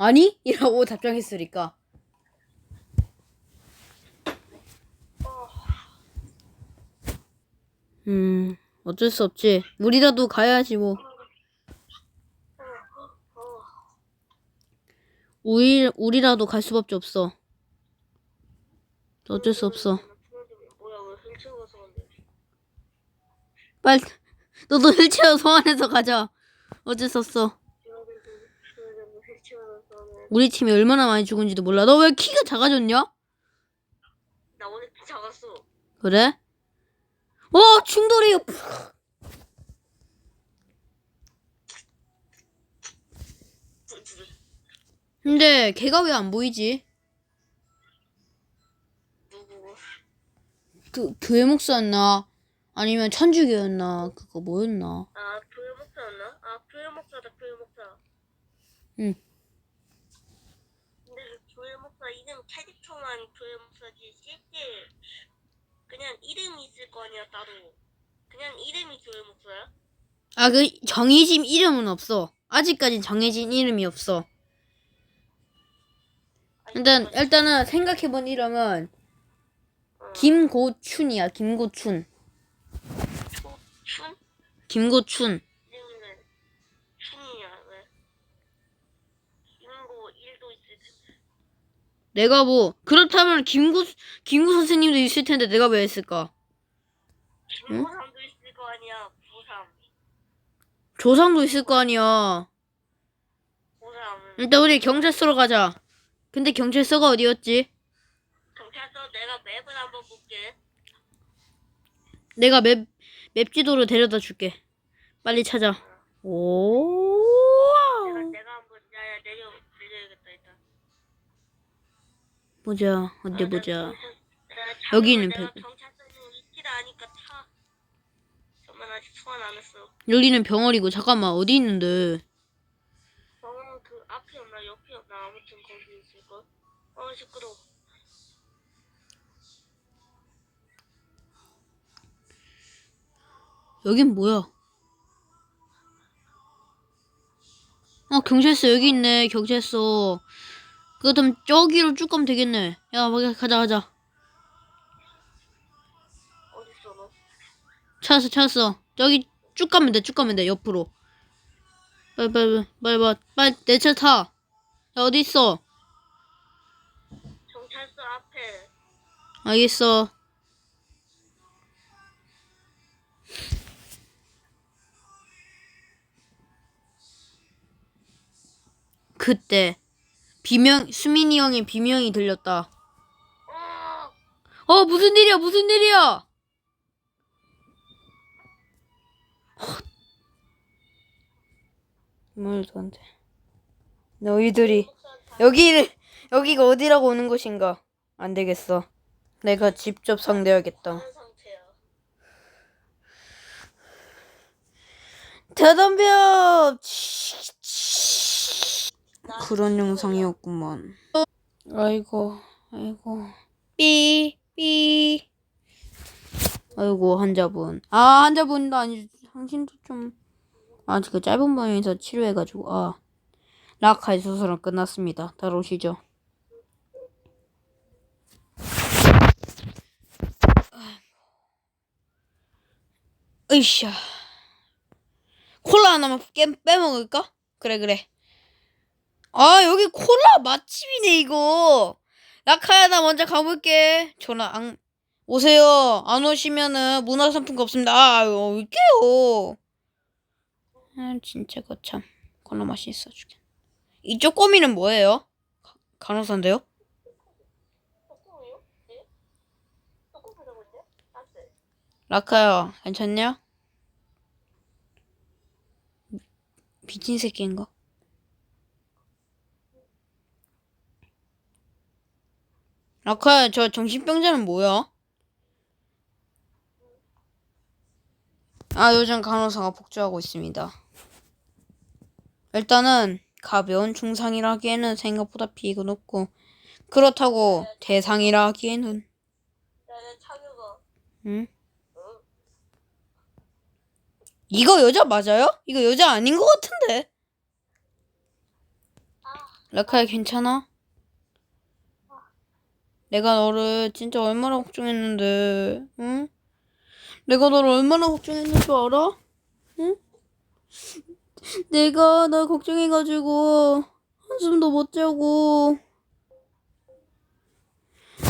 아니? 이라고 답장했으니까. 음, 어쩔 수 없지. 우리라도 가야지, 뭐. 우리, 우리라도 갈 수밖에 없어. 어쩔 수 없어. 빨리, 너도 휠체어 소환해서 가자. 어쩔 수 없어. 우리 팀이 얼마나 많이 죽은지도 몰라. 너 왜 키가 작아졌냐? 나 오늘 키 작았어. 그래? 어, 충돌이요. 근데 걔가 왜 안 보이지? 누구? 그 교회 목사였나? 아니면 천주교였나? 그거 뭐였나? 아 교회 목사였나? 아 교회 목사다 교회 목사. 응. 그 목사 이름 캐릭터만 교회 목사지 실제 그냥 이름이 있을 거 아니야 따로. 그냥 이름이 교회 목사야? 아, 그 정해진 이름은 없어. 아직까진 정해진 이름이 없어. 일단 일단은 생각해본 이름은 어, 김고춘이야. 김고춘. 초- 춘? 김고춘. 이름은 춘이야 왜? 김고 일도 있을 텐데. 내가 뭐 그렇다면 김구 김구 선생님도 있을 텐데 내가 왜 했을까? 김고삼도 있을 거 아니야 고삼. 조상도 있을 거 아니야. 고삼은 일단 우리 경찰서로 가자. 근데 경찰서가 어디였지? 경찰서 내가 맵을 한번 볼게. 내가 맵, 맵 지도로 데려다 줄게. 빨리 찾아. 오. 내가 내가 한번 야야 내려 내려야겠다 일단. 보자. 어디 보자. 나 여기는 내가 백-. 여기는 병원이고 잠깐만 어디 있는데? 병원 그 앞이 없나 옆이 없나 아무튼 거기 있을 걸. 어 시끄러. 여긴 뭐야? 어 경찰서 여기 있네. 경찰서. 그렇다면 저기로 쭉 가면 되겠네. 야, 뭐, 가자 가자. 어디 있어 너? 찾았어 찾았어 저기 쭉 가면 돼 쭉 가면 돼 옆으로 빨리 빨리 빨리 빨리 빨리 내 차 타 야 어디 있어 경찰서 앞에. 알겠어 그때 비명 수민이 형의 비명이 들렸다 어. 어 무슨 일이야 무슨 일이야 말도 안 돼 너희들이 여기를 여기가 어디라고 오는 곳인가? 안 되겠어. 내가 직접 상대하겠다. 대담벼. 나 그런 영상이었구만. 아이고, 아이고. 삐, 삐. 아이고, 환자분. 아, 환자분도 아니지. 당신도 좀. 아, 그 짧은 방에서 치료해가지고, 아. 라카의 수술은 끝났습니다. 따라오시죠. 으쌰. 콜라 하나만 깨, 빼먹을까? 그래, 그래. 아, 여기 콜라 맛집이네, 이거. 라카야, 나 먼저 가볼게. 전화 안, 오세요. 안 오시면은 문화상품권 없습니다. 아, 어, 올게요. 아, 진짜 거참. 콜라 맛이 있어 주겠 이쪽 꼬미는 뭐예요? 가- 간호사인데요? 라카야, 괜찮냐? 미친 새끼인가? 라카야, 저 정신병자는 뭐야? 아, 요즘 간호사가 복주하고 있습니다. 일단은 가벼운 중상이라 하기에는 생각보다 피해가 높고 그렇다고 대상이라 하기에는? 응? 이거 여자 맞아요? 이거 여자 아닌 것 같은데. 아 라카야 괜찮아? 내가 너를 진짜 얼마나 걱정했는데, 응? 내가 너를 얼마나 걱정했는 줄 알아? 응? 내가 너 걱정해가지고 한숨도 못 자고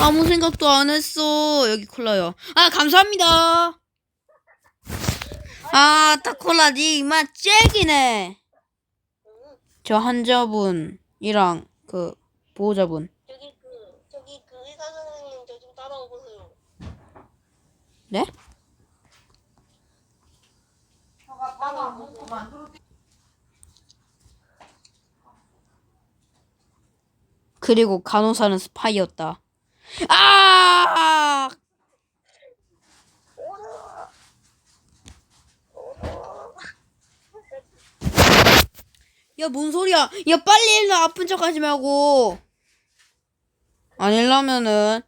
아무 생각도 안 했어. 여기 콜라요. 아 감사합니다. 아, 딱 콜라 니 이만 잭이네. 응. 저 환자분이랑 그 보호자분. 저기 그 저기 그 의사 선생님 저 좀 따라와 보세요. 네? 그리고 간호사는 스파이였다. 아! 야, 뭔 소리야? 야, 빨리 일나 아픈 척 하지 말고. 안 일라면은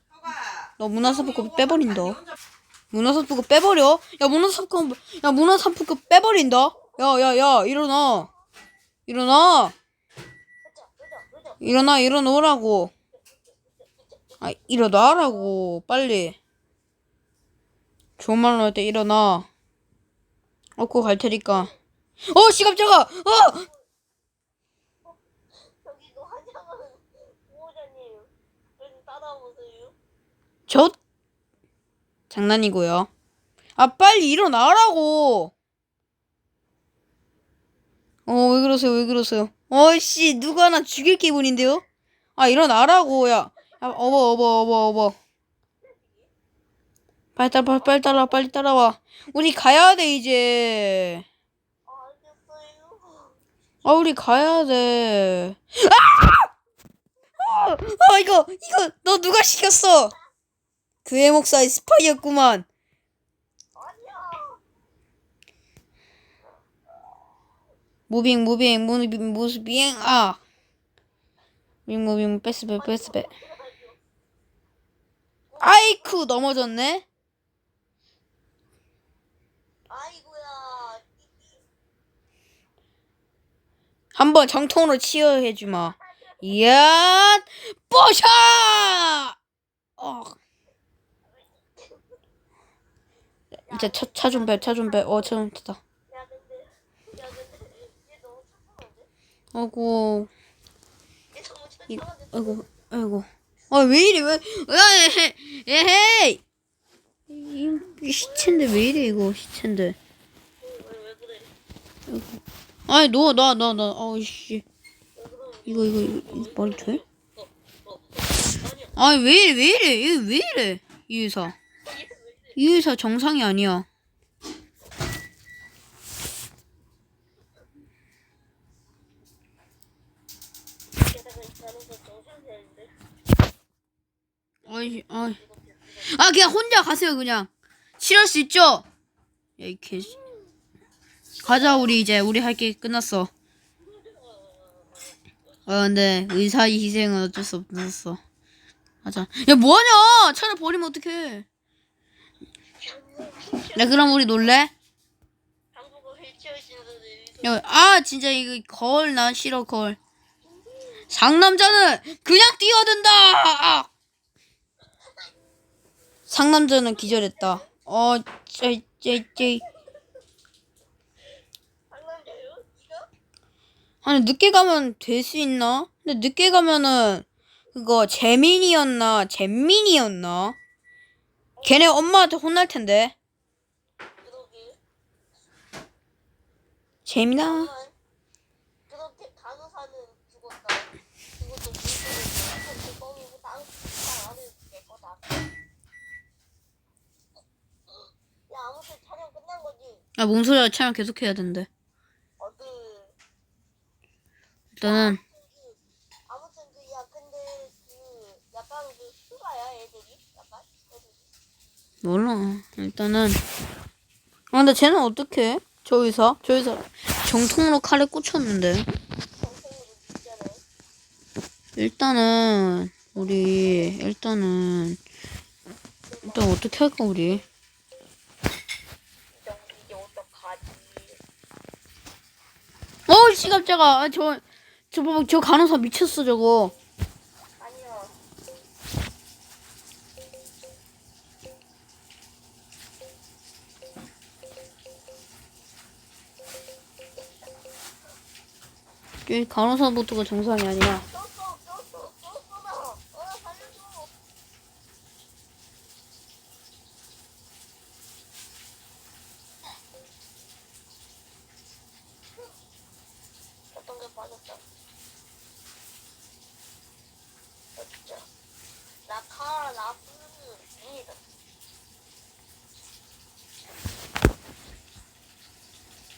너 문화상품권 빼버린다. 문화상품권 빼버려? 야, 문화상품권, 야, 문화상품권 빼버린다? 야, 야, 야, 일어나. 일어나. 일어나, 일어나라고. 아, 일어나라고. 빨리. 좋은 말로 할 때 일어나. 얻고 갈 테니까. 어, 씨, 깜짝아! 어! 저 장난이고요. 아 빨리 일어나라고. 어 왜 그러세요 왜 그러세요? 어씨 누가 하나 죽일 기분인데요? 아 일어나라고 야. 야 어버 어버 어버 어버. 빨리 따라 빨리, 따라 빨리 따라와. 우리 가야 돼 이제. 아. 아 우리 가야 돼. 아! 아 이거 이거 너 누가 시켰어? 그의 목사의 스파이였구만. 아니야. 무빙 무빙 무빙 무빙 아 무빙 무빙 패스 배 패스 배 아이쿠 넘어졌네 아이고야. 한번 정통으로 치유해주마 이야 뽀샤 어. 이제 차 차좀빼차좀빼어차 좀 됐다 야 근데 야 근데 얘 너무 착한데? 아이고 얘 너무 이, 착한데? 아이고 아이고 아 왜 이래 왜 야, 에헤이 이, 이 시체인데 왜 이래 이거 시체인데? 아니 너 나 나나 그래? 이거 이거 이거, 이거 말이 돼? 어, 어, 어. 아니 왜 이래 왜 이래 이거 왜 이래 이 의사 이 의사 정상이 아니야. 이. 아이 아이. 아 그냥 혼자 가세요 그냥. 치료할 수 있죠? 야 이 개 가자 우리 이제. 우리 할 게 끝났어. 아 근데 의사의 희생은 어쩔 수 없었어 가자. 야 뭐하냐? 차를 버리면 어떡해 야 그럼 우리 놀래? 야, 아 진짜 이거 거울 나 싫어 거울 상남자는 그냥 뛰어든다 아! 상남자는 기절했다 어 쟤쟤쟤? 아니 늦게 가면 될 수 있나? 근데 늦게 가면은 그거 재민이었나 잼민이었나? 걔네 엄마한테 혼날 텐데 그러게. 재민아 하지만 그렇게 간호사는 죽었다. 그것도 물속에 그 뻥이고 땅, 땅 안에 내 거다. 야 아무튼 촬영 끝난 거지. 아 뭔 소리야 촬영 계속 해야 되는데 어그 일단은 아무튼 그야 근데 그 약간 그 수가야 애들이 약간 애들이 몰라. 일단은. 아, 근데 쟤는 어떡해? 저 의사? 저 의사 정통으로 칼에 꽂혔는데. 일단은, 우리, 일단은, 일단 어떻게 할까, 우리? 이제 이제 어떡하지? 어, 씨, 깜짝아. 아, 저, 저 저 간호사 미쳤어 저거. 이 간호사부터가 정상이 아니야.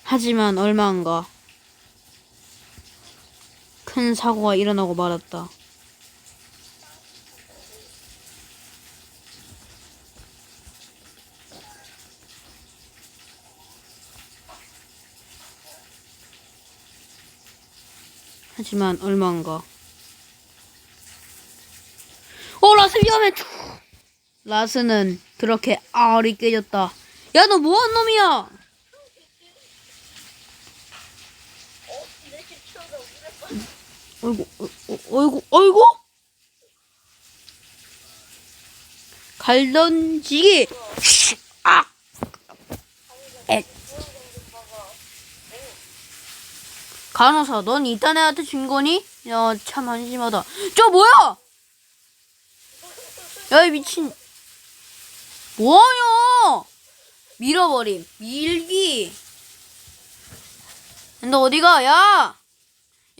하지만 얼마 안 가. 큰 사고가 일어나고 말았다. 하지만 얼마 안 가. 어, 라스 위험해! 라스는 그렇게 알이 깨졌다. 야, 너 뭐한 놈이야? 어? 내 집처가 물에 빠졌어. 어이구, 어이구, 어이구? 갈 던지기. 씨, 아, 에. 간호사, 넌 이딴 애한테 준 거니? 야, 참 한심하다. 저 뭐야? 야, 이 미친. 뭐하냐? 밀어버림. 밀기. 너 어디가? 야!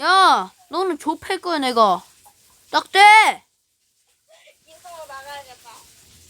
야, 너는 좁힐 거야, 내가. 딱대!